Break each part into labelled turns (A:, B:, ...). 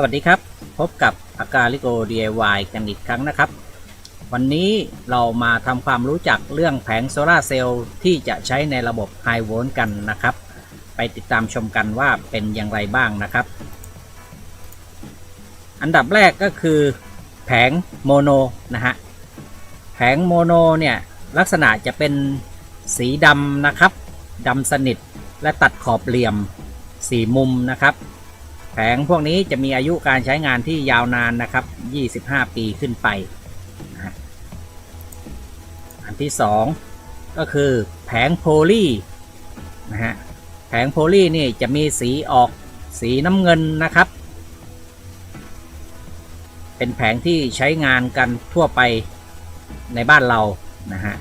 A: สวัสดีครับ พบกับอากาลิโก DIY กันอีกครั้งนะครับ วันนี้เรามาทำความรู้จักเรื่องแผงโซลาเซลล์ที่จะใช้ในระบบไฮโวลต์กันนะครับ ไปติดตามชมกันว่าเป็นอย่างไรบ้างนะครับ อันดับแรกก็คือแผงโมโนนะฮะแผงโมโนเนี่ยลักษณะจะเป็นสีดำนะครับดำสนิทและตัดขอบเหลี่ยมสีมุมนะครับ ผงพวกนี้จะมีอายุการใช้งานที่ยาวนานนะครับ 25 ปีขึ้นไปนะอันที่ 2 ก็คือแผงโพลีนะฮะแผงโพลีนี่จะมีสีออกสีน้ำเงินนะครับ เป็นแผงที่ใช้งานกันทั่วไปในบ้านเรานะฮะ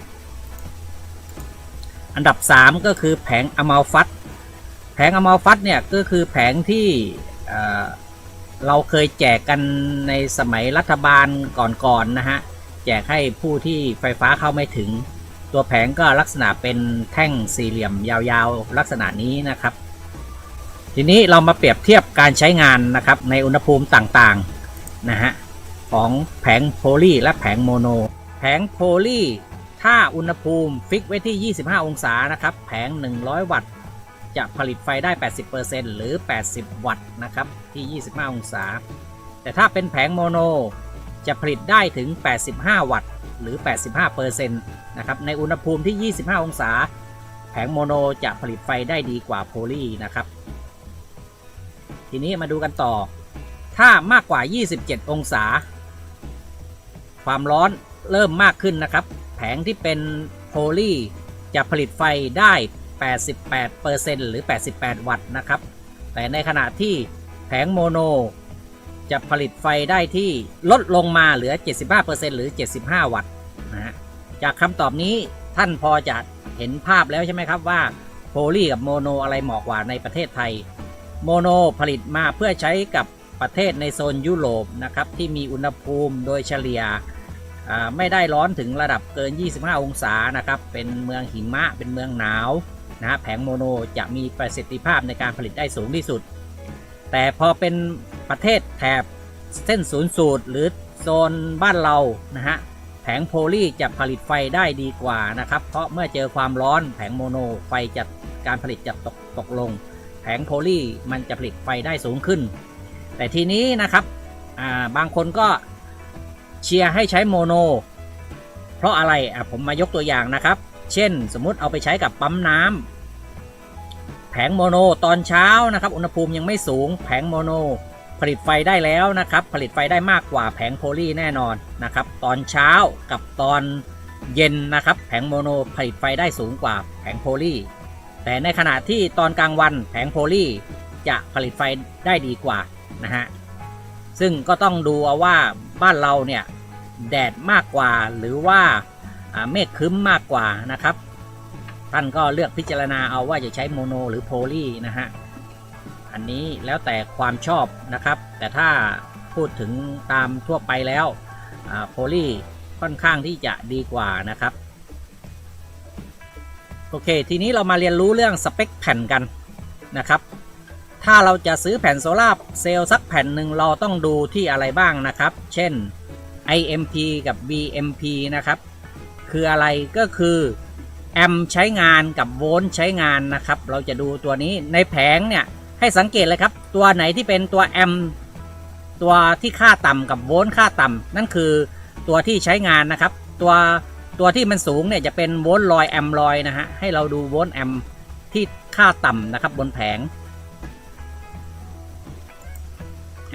A: อันดับ 3 ก็คือแผงอะมาลฟัตแผงอะมาลฟัตเนี่ยก็คือแผงที่ เราเคยแจกกันในสมัยรัฐบาลก่อนๆนะฮะ แจกให้ผู้ที่ไฟฟ้าเข้าไม่ถึง ตัวแผงก็ลักษณะเป็นแท่งสี่เหลี่ยมยาวๆ ลักษณะนี้นะครับ ทีนี้เรามาเปรียบเทียบการใช้งานนะครับในอุณหภูมิต่างๆนะฮะของแผงโพลีและแผงโมโน แผงโพลีถ้าอุณหภูมิฟิกไว้ที่ 25 องศานะครับ แผง 100 วัตต์ จะผลิตไฟได้ 80%หรือ 80 วัตต์นะครับ ที่ 25 องศา แต่ถ้าเป็นแผงโมโน จะผลิตได้ถึง 85 วัตต์หรือ 85%นะครับในอุณหภูมิที่ 25 องศา แผงโมโนจะผลิตไฟได้ดีกว่าโพลีนะครับ ทีนี้มาดูกันต่อ ถ้ามากกว่า 27 องศา ความร้อนเริ่มมากขึ้นนะครับ แผงที่เป็นโพลีจะผลิตไฟได้ 88%หรือ 88 วัตต์นะครับ แต่ในขณะที่แผงโมโน จะผลิตไฟได้ที่ลดลงมาเหลือ 75%หรือ 75 วัตต์นะฮะจากคำตอบนี้ท่านพอจะเห็นภาพแล้วใช่ไหมครับว่าโพลีกับโมโนอะไรเหมาะกว่าในประเทศไทย โมโนผลิตมาเพื่อใช้กับประเทศในโซนยุโรปนะครับที่มีอุณหภูมิโดยเฉลี่ยไม่ได้ร้อนถึงระดับเกิน 25 องศานะครับ เป็นเมืองหิมะ เป็นเมืองหนาว นะแผงโมโนจะมีประสิทธิภาพในการผลิตได้สูงที่สุด แต่พอเป็นประเทศแถบเส้นศูนย์สูตรหรือโซนบ้านเรานะฮะแผงโพลีจะผลิตไฟได้ดีกว่านะครับ เพราะเมื่อเจอความร้อนแผงโมโนไฟจะการผลิตจะตกตกลง แผงโพลีมันจะผลิตไฟได้สูงขึ้น แต่ทีนี้นะครับาบางคนก็เชียร์ให้ใช้โมโน เพราะอะไรอะผมมายกตัวอย่างนะครับ เช่น สมมุติเอาไปใช้กับปั๊มน้ำแผงโมโนตอนเช้านะครับ อุณหภูมิยังไม่สูง แผงโมโน ผลิตไฟได้แล้วนะครับ ผลิตไฟได้มากกว่าแผงโพลีแน่นอนนะครับ ตอนเช้ากับตอนเย็นนะครับ แผงโมโนผลิตไฟได้สูงกว่าแผงโพลีแต่ในขณะที่ตอนกลางวันแผงโพลีจะผลิตไฟได้ดีกว่านะฮะซึ่งก็ต้องดูเอาว่าบ้านเราเนี่ยแดดมากกว่าหรือว่า เมฆคึ้มมากกว่านะครับ ท่านก็เลือกพิจารณาเอาว่าจะใช้โมโนหรือโพลีนะฮะ อันนี้แล้วแต่ความชอบนะครับ แต่ถ้าพูดถึงตามทั่วไปแล้วโพลีค่อนข้างที่จะดีกว่านะครับ โอเค ทีนี้เรามาเรียนรู้เรื่องสเปคแผ่นกันนะครับ ถ้าเราจะซื้อแผ่นโซลาร์เซลล์สักแผ่นหนึ่งเราต้องดูที่อะไรบ้างนะครับ เช่น IMP กับ BMP นะครับ คืออะไรก็คือแอมใช้งานกับโวลต์ใช้งานนะครับ เราจะดูตัวนี้ในแผงเนี่ยให้สังเกตเลยครับ ตัวไหนที่เป็นตัวแอมตัวที่ค่าต่ำกับโวลต์ค่าต่ำนั่นคือตัวที่ใช้งานนะครับ ตัวตัวที่มันสูงเนี่ยจะเป็นโวลต์ลอยแอมลอยนะฮะให้เราดูโวลต์แอมที่ค่าต่ำนะครับบนแผง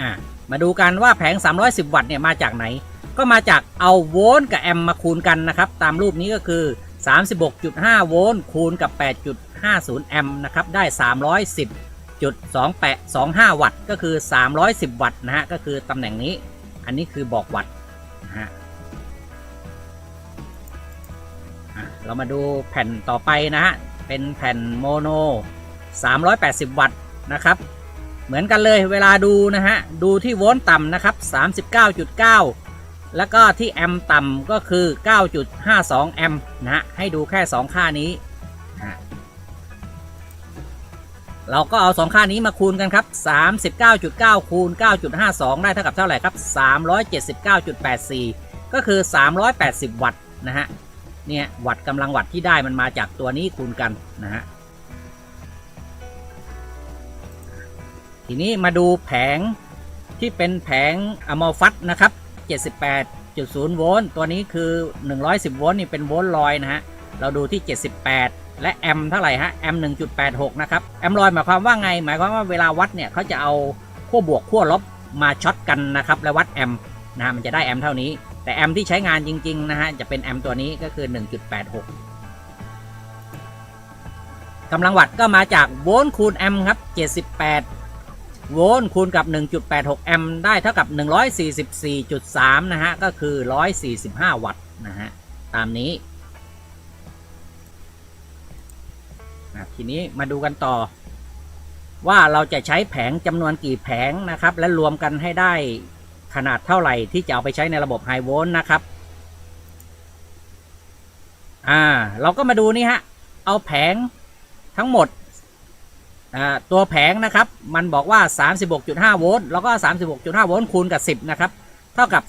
A: อ่ามาดูกันว่าแผง 310 วัตต์เนี่ยมาจากไหน ก็มาจากเอาโวลต์กับแอมป์มาคูณกันนะครับ ตามรูปนี้ก็คือ 36.5 โวลต์คูณกับ 8.50 แอมป์นะครับ ได้ 310.2825 วัตต์ ก็คือ 310 วัตต์นะฮะ ก็คือตำแหน่งนี้ อันนี้คือบอกวัตต์นะฮะอะเรามาดูแผ่นต่อไปนะฮะ เป็นแผ่นโมโน 380 วัตต์นะครับ เหมือนกันเลยเวลาดูนะฮะ ดูที่โวลต์ต่ำนะครับ 39.9 แล้วก็ที่แอมต่ำก็คือ 9.52 แอมนะฮะให้ดูแค่ 2 ค่านี้นะฮะเราก็เอา 2 ค่านี้มาคูณกันครับ 39.9 คูณ 9.52 ได้เท่ากับเท่าไหร่ครับ 379.84 ก็คือ 380 วัตต์นะฮะเนี่ยวัตต์กำลังวัตต์ที่ได้มันมาจากตัวนี้คูณกันนะฮะทีนี้มาดูแผงที่เป็นแผงอะมอลฟัตนะครับ 78.0 โวลต์ ตัวนี้คือ 110 โวลต์นี่เป็นโวลต์ลอยนะฮะ เราดูที่ 78 และแอมเท่าไหร่ฮะ แอม 1.86 นะครับ แอมลอยหมายความว่าไง หมายความว่าเวลาวัดเนี่ยเขาจะเอาขั้วบวกขั้วลบมาช็อตกันนะครับ และวัดแอมนะฮะ มันจะได้แอมเท่านี้ แต่แอมที่ใช้งานจริงๆนะฮะ จะเป็นแอมตัวนี้ก็คือ 1.86กำลังวัตต์ก็มาจากโวลต์คูณแอมป์ครับ78 โวลต์คูณกับ 1.86 แอมป์ได้เท่ากับ 144.3 นะฮะ ก็คือ 145 วัตต์นะฮะ ตามนี้นะทีนี้มาดูกันต่อ ว่าเราจะใช้แผงจำนวนกี่แผงนะครับ และรวมกันให้ได้ขนาดเท่าไหร่ที่จะเอาไปใช้ในระบบไฮโวลต์นะครับ อ่า เราก็มาดูนี่ฮะ เอาแผงทั้งหมด ตัวแผงนะครับ มันบอกว่า 36.5 โวลต์แล้วก็ 36.5 โวลต์คูณกับ 10 นะครับ เท่ากับ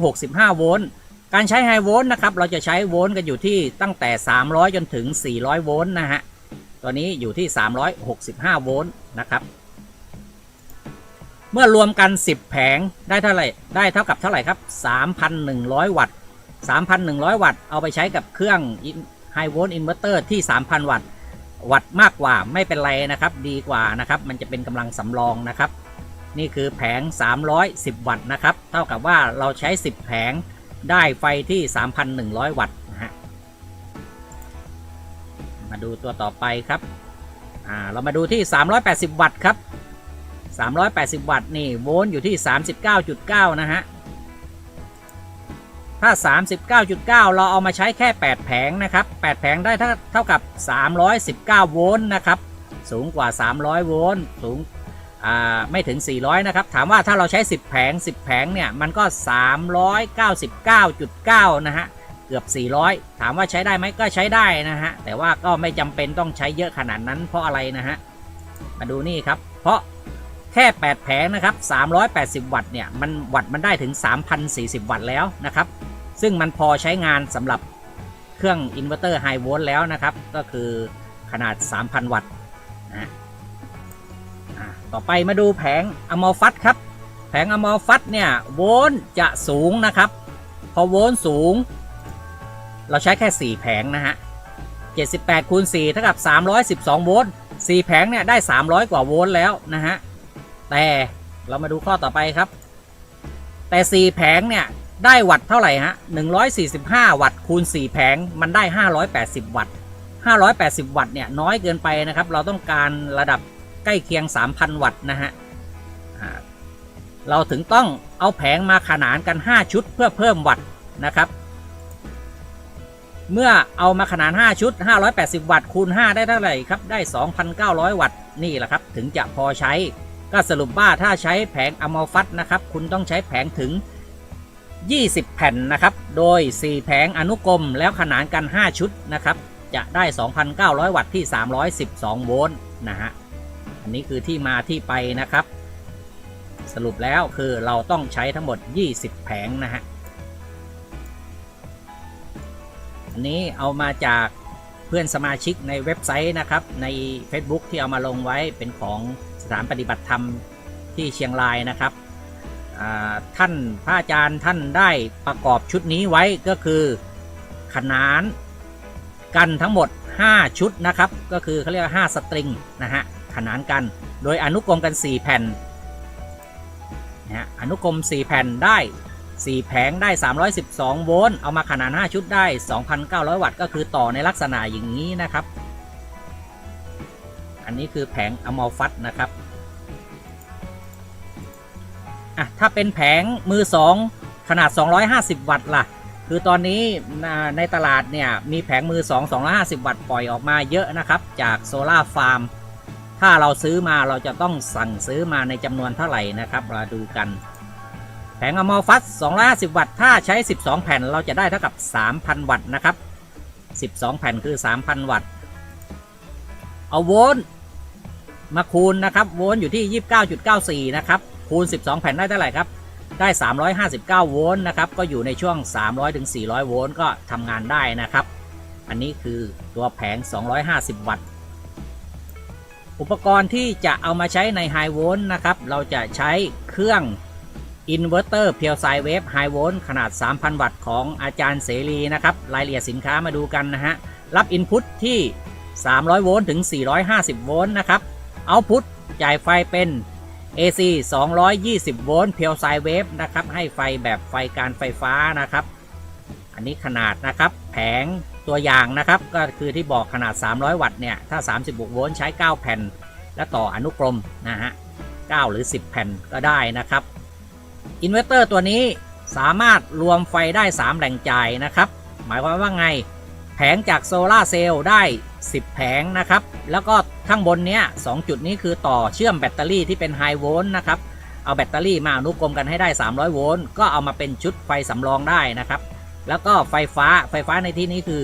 A: 365 โวลต์การใช้ไฮโวลต์นะครับ เราจะใช้โวลต์กันอยู่ที่ตั้งแต่ 300 จนถึง 400 โวลต์นะฮะตัวนี้อยู่ที่ 365 โวลต์นะครับ เมื่อรวมกัน 10 แผงได้เท่าไหร่ได้เท่ากับเท่าไหร่ครับ 3,100 วัตต์ 3,100 วัตต์เอาไปใช้กับเครื่องไฮโวลต์อินเวอร์เตอร์ที่ 3,000 วัตต์ วัตต์มากกว่าไม่เป็นไรนะครับ ดีกว่านะครับ มันจะเป็นกำลังสำรองนะครับ นี่คือแผง 310 วัตต์นะครับ เท่ากับว่าเราใช้ 10 แผงได้ไฟที่ 3,100 วัตต์นะฮะมาดูตัวต่อไปครับอ่าเรามาดูที่ 380 วัตต์ครับ 380 วัตต์นี่โวลต์อยู่ที่ 39.9 นะฮะ ถ้า 39.9 เราเอามาใช้แค่ 8 แผงนะครับ 8 แผงได้เท่าเท่ากับ 319 โวลต์นะครับ สูงกว่า 300 โวลต์สูงไม่ถึง 400 นะครับ ถามว่าถ้าเราใช้ 10 แผง 10 แผงเนี่ย มันก็ 399.9 นะฮะ เกือบ 400 ถามว่าใช้ได้ไหมก็ใช้ได้นะฮะ แต่ว่าก็ไม่จำเป็นต้องใช้เยอะขนาดนั้นเพราะอะไรนะฮะ มาดูนี่ครับ เพราะแค่ 8 แผงนะครับ 380 วัตต์เนี่ย มันวัตต์มันได้ถึง 3,040 วัตต์แล้วนะครับ ซึ่งมันพอใช้งานสำหรับเครื่องอินเวอร์เตอร์ไฮโวลต์แล้วนะครับ ก็คือขนาด 3,000 วัตต์นะฮะต่อไปมาดูแผงอมอลฟัตครับ แผงอมอลฟัตเนี่ยโวลต์จะสูงนะครับ พอโวลต์สูง เราใช้แค่ 4 แผงนะฮะ 78คูณ4เท่ากับ 312 โวลต์4แผงเนี่ยได้ 300 กว่าโวลต์แล้วนะฮะ แต่เรามาดูข้อต่อไปครับ แต่ 4 แผงเนี่ย ได้วัตต์เท่าไหร่ฮะ145 วัตต์คูณ 4 แผง มันได้ 580 วัตต์ 580 วัตต์เนี่ยน้อยเกินไปนะครับ เราต้องการระดับใกล้เคียง 3,000 วัตต์นะฮะเราถึงต้องเอาแผงมาขนานกัน 5 ชุดเพื่อเพิ่มวัตต์นะครับ เมื่อเอามาขนาน 5 ชุด 580 วัตต์คูณ 5 ได้เท่าไหร่ครับ ได้ 2,900 วัตต์ นี่แหละครับ ถึงจะพอใช้ ก็สรุปว่าถ้าใช้แผงอะมอลฟัตนะครับ คุณต้องใช้แผงถึง 20 แผ่นนะครับ โดย 4 แผงอนุกรมแล้วขนานกัน 5 ชุดนะครับ จะได้ 2,900 วัตต์ที่ 312 โวลต์นะฮะ อันนี้คือที่มาที่ไปนะครับ สรุปแล้วคือเราต้องใช้ทั้งหมด 20 แผงนะฮะ อันนี้เอามาจากเพื่อนสมาชิกในเว็บไซต์นะครับ ใน Facebook ที่เอามาลงไว้เป็นของสถานปฏิบัติธรรมที่เชียงรายนะครับ ท่านพระอาจารย์ท่านได้ประกอบชุดนี้ไว้ก็คือขนานกันทั้งหมด 5 ชุดนะครับ ก็คือเขาเรียกว่า 5 สตริงนะฮะขนานกันโดยอนุกรมกัน 4 แผ่นนะฮะอนุกรม 4 แผ่นได้ 4 แผงได้ 312 โวลต์เอามาขนาน 5 ชุดได้ 2,900 วัตต์ก็คือต่อในลักษณะอย่างนี้นะครับ อันนี้คือแผงอมอลฟัตนะครับ อะถ้าเป็นแผงมือ 2 ขนาด 250 วัตต์ล่ะ คือตอนนี้ในตลาดเนี่ยมีแผงมือ 2 250 วัตต์ปล่อยออกมาเยอะนะครับ จากโซลาฟาร์ม ถ้าเราซื้อมาเราจะต้องสั่งซื้อมาในจำนวนเท่าไหร่นะครับเราดูกันแผงอะมอลฟัส250 วัตต์ ถ้าใช้ 12 แผ่นเราจะได้เท่ากับ 3,000 วัตต์นะครับ 12 แผ่นคือ 3,000 วัตต์ เอาโวลต์มาคูณนะครับ โวลต์อยู่ที่ 29.94 นะครับ คูณ 12 แผ่นได้เท่าไหร่ครับ ได้ 359 โวลต์นะครับ ก็อยู่ในช่วง 300ถึง400 โวลต์ก็ทำงานได้นะครับ อันนี้คือตัวแผง 250 วัตต์ อุปกรณ์ที่จะเอามาใช้ในไฮโวลต์นะครับ เราจะใช้เครื่องอินเวอร์เตอร์เพียวไซเวฟไฮโวลต์ขนาด 3,000 วัตต์ของอาจารย์เสรีนะครับ รายละเอียดสินค้ามาดูกันนะฮะ รับอินพุตที่ 300 โวลต์ถึง 450 โวลต์นะครับ เอาพุตจ่ายไฟเป็น AC 220 โวลต์เพียวไซเวฟนะครับให้ไฟแบบไฟการไฟฟ้านะครับ อันนี้ขนาดนะครับแผงตัวอย่างนะครับก็คือที่บอกขนาด 300 วัตต์เนี่ยถ้า 36 โวลต์ใช้ 9 แผ่น และต่ออนุกรมนะฮะ 9 หรือ 10 แผ่นก็ได้นะครับอินเวอร์เตอร์ตัวนี้สามารถรวมไฟได้ 3 แหล่งจ่ายนะครับ หมายความว่าไง แผงจากโซลาเซลล์ได้ 10 แผงนะครับ แล้วก็ข้างบนเนี้ย2จุดนี้คือต่อเชื่อมแบตเตอรี่ที่เป็นไฮโวลต์นะครับ เอาแบตเตอรี่มาอนุกรมกันให้ได้ 300 โวลต์ ก็เอามาเป็นชุดไฟสำรองได้นะครับ แล้วก็ไฟฟ้า ไฟฟ้าในที่นี้คือ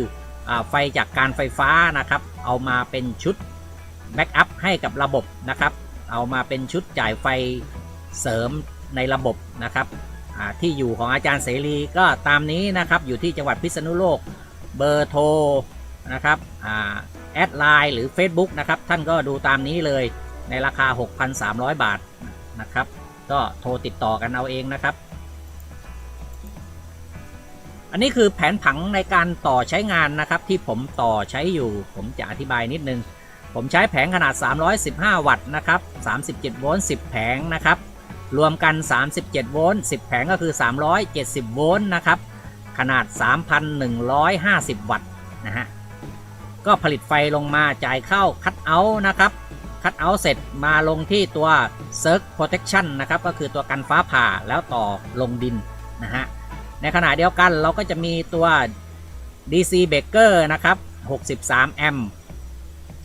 A: อไฟจากการไฟฟ้านะครับ เอามาเป็นชุดแบ็กอัพให้กับระบบนะครับ เอามาเป็นชุดจ่ายไฟเสริมในระบบนะครับที่อยู่ของอาจารย์เสรีก็ตามนี้นะครับ อยู่ที่จังหวัดพิษณุโลก เบอร์โทรนะครับอ่า แอดไลน์หรือ Facebook นะครับ ท่านก็ดูตามนี้เลยในราคา 6,300 บาทนะครับ ก็โทรติดต่อกันเอาเองนะครับ อันนี้คือแผนผังในการต่อใช้งานนะครับ ที่ผมต่อใช้อยู่ ผมจะอธิบายนิดนึง ผมใช้แผงขนาด 315 วัตต์นะครับ 37 โวลต์ 10 แผงนะครับ รวมกัน 37 โวลต์ 10 แผงก็คือ 370 โวลต์นะครับ ขนาด 3,150 วัตต์นะฮะ ก็ผลิตไฟลงมาจ่ายเข้าคัตเอาท์นะครับคัตเอาท์เสร็จมาลงที่ตัว Circ Protection นะครับก็คือตัวกันฟ้าผ่าแล้วต่อลงดินนะฮะในขณะเดียวกันเราก็จะมีตัว DC Breaker นะครับ 63 แอมป์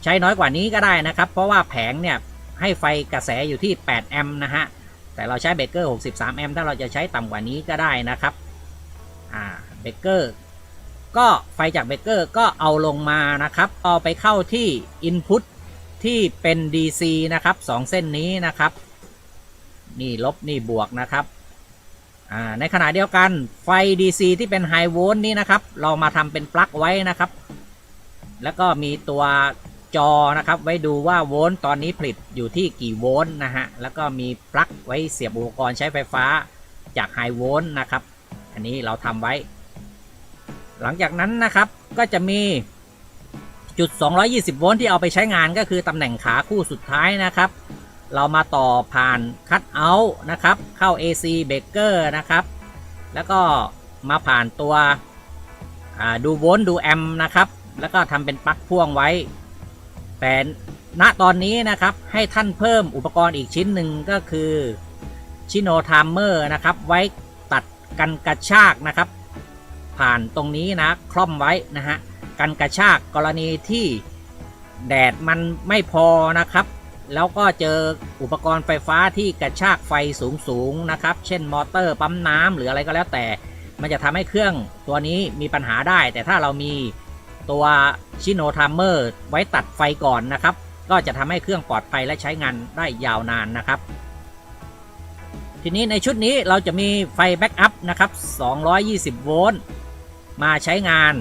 A: ใช้น้อยกว่านี้ก็ได้นะครับ เพราะว่าแผงเนี่ยให้ไฟกระแสอยู่ที่ 8 แอมป์นะฮะแต่เราใช้เบเกอร์ 63 แอมป์ถ้าเราจะใช้ต่ำกว่านี้ก็ได้นะครับ อ่า เบเกอร์ ก็ไฟจากเบเกอร์ก็เอาลงมานะครับ เอาไปเข้าที่ Input ที่เป็น DC นะครับ2เส้นนี้นะครับ นี่ลบนี่บวกนะครับในขณะเดียวกันไฟ DC ที่เป็นไฮโวลต์นี้นะครับ เรามาทำเป็นปลั๊กไว้นะครับ แล้วก็มีตัวจอนะครับ ไว้ดูว่าโวลต์ตอนนี้ผลิตอยู่ที่กี่โวลต์นะฮะ แล้วก็มีปลั๊กไว้เสียบอุปกรณ์ใช้ไฟฟ้าจากไฮโวลต์นะครับ อันนี้เราทำไว้ หลังจากนั้นนะครับก็จะมีจุด 220 โวลต์ที่เอาไปใช้งานก็คือตำแหน่งขาคู่สุดท้ายนะครับ เรามาต่อผ่านคัตเอาท์นะครับ เข้า AC Breaker นะครับ แล้วก็มาผ่านตัวดูโวลต์ดูแอมป์นะครับ แล้วก็ทำเป็นปลั๊กพ่วงไว้ แต่ณตอนนี้นะครับให้ท่านเพิ่มอุปกรณ์อีกชิ้นหนึ่งก็คือชิโนทามเมอร์นะครับ ไว้ตัดกันกระชากนะครับ ผ่านตรงนี้นะคล่อมไว้นะฮะกันกระชากกรณีที่แดดมันไม่พอนะครับ แล้วก็เจออุปกรณ์ไฟฟ้าที่กระชากไฟสูงๆนะครับ เช่นมอเตอร์ปั๊มน้ำหรืออะไรก็แล้วแต่ มันจะทำให้เครื่องตัวนี้มีปัญหาได้ แต่ถ้าเรามีตัวชิโนทามเมอร์ไว้ตัดไฟก่อนนะครับ ก็จะทำให้เครื่องปลอดภัยและใช้งานได้ยาวนานนะครับ ทีนี้ในชุดนี้เราจะมีไฟแบ็กอัพนะครับ 220 โวลต์ มาใช้งาน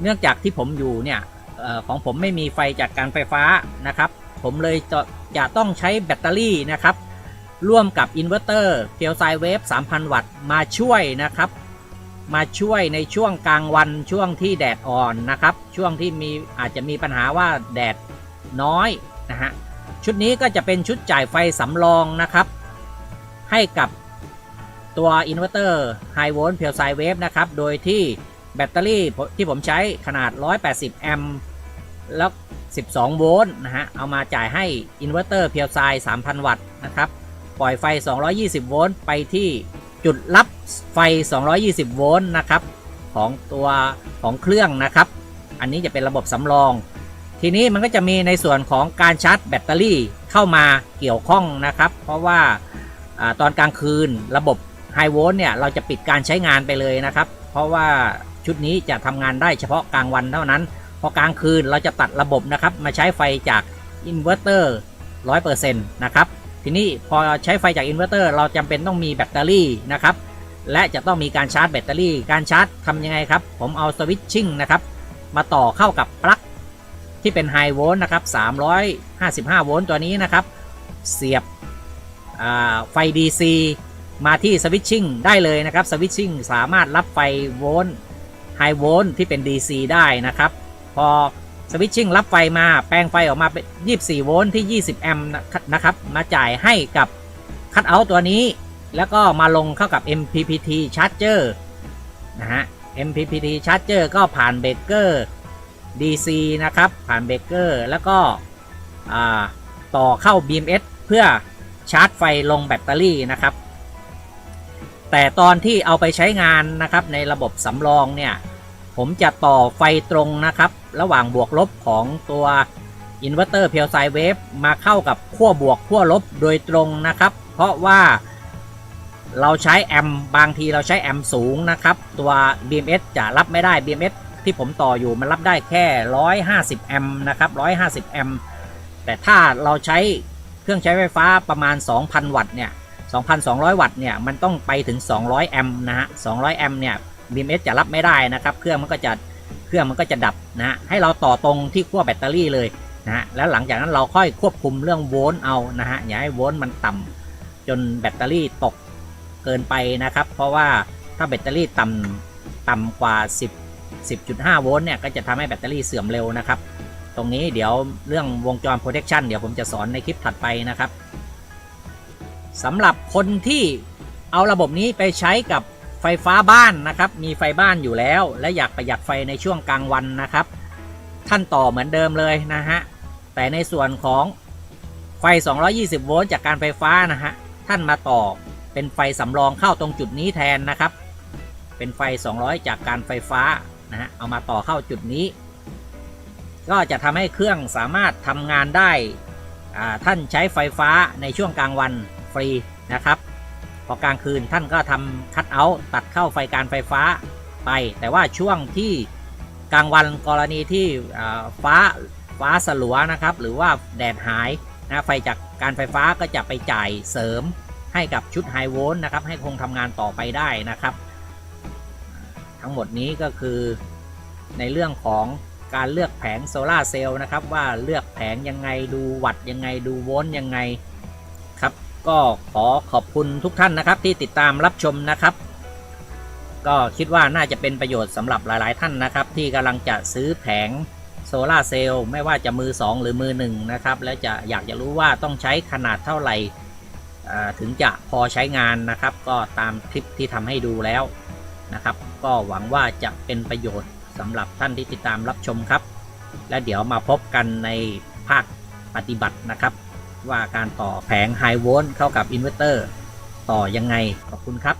A: เนื่องจากที่ผมอยู่เนี่ยออของผมไม่มีไฟจากการไฟฟ้านะครับ ผมเลยจะจะต้องใช้แบตเตอรี่นะครับ ร่วมกับอินเวอร์เตอร์เพียวไซเวฟ3,000 วัตต์มาช่วยนะครับ มาช่วยในช่วงกลางวันช่วงที่แดดอ่อนนะครับ ช่วงที่มีอาจจะมีปัญหาว่าแดดน้อยนะฮะชุดนี้ก็จะเป็นชุดจ่ายไฟสำรองนะครับ ให้กับตัวอินเวอร์เตอร์ไฮโวลต์เพียวไซเวฟนะครับ โดยที่ แบตเตอรี่ที่ผมใช้ขนาด 180 แอมป์แล้ว 12 โวลต์นะฮะ เอามาจ่ายให้อินเวอร์เตอร์เพียวไซ3,000 วัตต์นะครับ ปล่อยไฟ 220 โวลต์ไปที่จุดรับไฟ 220 โวลต์นะครับ ของตัวของเครื่องนะครับ อันนี้จะเป็นระบบสำรอง ทีนี้มันก็จะมีในส่วนของการชาร์จแบตเตอรี่เข้ามาเกี่ยวข้องนะครับ เพราะว่าอาตอนกลางคืนระบบไฮโวลต์เนี่ยเราจะปิดการใช้งานไปเลยนะครับ เพราะว่า ชุดนี้จะทำงานได้เฉพาะกลางวันเท่านั้น พอกลางคืนเราจะตัดระบบนะครับ มาใช้ไฟจากอินเวอร์เตอร์100%นะครับ ทีนี้พอใช้ไฟจากอินเวอร์เตอร์เราจำเป็นต้องมีแบตเตอรี่นะครับ และจะต้องมีการชาร์จแบตเตอรี่ การชาร์จทำยังไงครับ ผมเอาสวิตชิ่งนะครับ มาต่อเข้ากับปลั๊กที่เป็นไฮโวลต์นะครับ 355 โวลต์ตัวนี้นะครับ เสียบไฟ DC มาที่สวิตชิ่งได้เลยนะครับ สวิตชิ่งสามารถรับไฟโวลต์ ไฮโวลต์ที่เป็น DC ได้นะครับ พอสวิตชิ่งรับไฟมาแปลงไฟออกมาเป็น 24 โวลต์ที่ 20 แอมป์นะครับ มาจ่ายให้กับคัตเอาท์ตัวนี้ แล้วก็มาลงเข้ากับ MPPT Charger นะฮะ MPPT Charger ก็ผ่านเบรกเกอร์ DC นะครับ ผ่านเบรกเกอร์แล้วก็ต่อเข้า BMS เพื่อชาร์จไฟลงแบตเตอรี่นะครับ แต่ตอนที่เอาไปใช้งานนะครับในระบบสำรองเนี่ยผมจะต่อไฟตรงนะครับ ระหว่างบวกลบของตัวอินเวอร์เตอร์เพียวไซเวฟมาเข้ากับขั้วบวกขั้วลบโดยตรงนะครับ เพราะว่าเราใช้แอมป์บางทีเราใช้แอมป์สูงนะครับ ตัว BMS จะรับไม่ได้ BMS ที่ผมต่ออยู่มันรับได้แค่ 150 แอมป์นะครับ 150 แอมป์แต่ถ้าเราใช้เครื่องใช้ไฟฟ้าประมาณ 2,000 วัตต์เนี่ย 2,200 วัตต์เนี่ยมันต้องไปถึง 200 แอมป์นะฮะ 200 แอมป์เนี่ย BMS จะรับไม่ได้นะครับเครื่องมันก็จะเครื่องมันก็จะดับนะฮะให้เราต่อตรงที่ขั้วแบตเตอรี่เลยนะฮะแล้วหลังจากนั้นเราค่อยควบคุมเรื่องโวลต์เอานะฮะอย่าให้โวลต์มันต่ำจนแบตเตอรี่ตกเกินไปนะครับ เพราะว่าถ้าแบตเตอรี่ต่ำต่ำกว่า 10 10.5 โวลต์เนี่ยก็จะทำให้แบตเตอรี่เสื่อมเร็วนะครับ ตรงนี้เดี๋ยวเรื่องวงจร protection เดี๋ยวผมจะสอนในคลิปถัดไปนะครับ สำหรับคนที่เอาระบบนี้ไปใช้กับไฟฟ้าบ้านนะครับ มีไฟบ้านอยู่แล้ว และอยากประหยัดไฟในช่วงกลางวันนะครับ ท่านต่อเหมือนเดิมเลยนะฮะ แต่ในส่วนของไฟ 220 โวลต์จากการไฟฟ้านะฮะ ท่านมาต่อเป็นไฟสำรองเข้าตรงจุดนี้แทนนะครับ เป็นไฟ 200 จากการไฟฟ้านะฮะ เอามาต่อเข้าจุดนี้ ก็จะทำให้เครื่องสามารถทำงานได้ท่านใช้ไฟฟ้าในช่วงกลางวัน ฟรีนะครับ พอกลางคืนท่านก็ทำคัดเอาตัดเข้าไฟการไฟฟ้าไป แต่ว่าช่วงที่กลางวันกรณีที่ฟ้าฟ้าสลัวนะครับ หรือว่าแดดหายนะไฟจากการไฟฟ้าก็จะไปจ่ายเสริมให้กับชุดไฮโวลต์นะครับ ให้คงทำงานต่อไปได้นะครับ ทั้งหมดนี้ก็คือในเรื่องของการเลือกแผงโซลาร์เซลล์นะครับ ว่าเลือกแผงยังไงดูวัตต์ยังไงดูโวลต์ยังไง ก็ขอขอบคุณทุกท่านนะครับที่ติดตามรับชมนะครับ ก็คิดว่าน่าจะเป็นประโยชน์สำหรับหลาย ๆ ท่านนะครับ ที่กำลังจะซื้อแผงโซลาร์เซลล์ไม่ว่าจะมือ 2 หรือมือ1นะครับและจะอยากจะรู้ว่าต้องใช้ขนาดเท่าไหร่ถึงจะพอใช้งานนะครับ ก็ตามคลิปที่ทำให้ดูแล้วนะครับ ก็หวังว่าจะเป็นประโยชน์สำหรับท่านที่ติดตามรับชมครับ และเดี๋ยวมาพบกันในภาคปฏิบัตินะครับ ว่าการต่อแผงไฮโวลต์เข้ากับอินเวอร์เตอร์ต่อยังไงขอบคุณครับ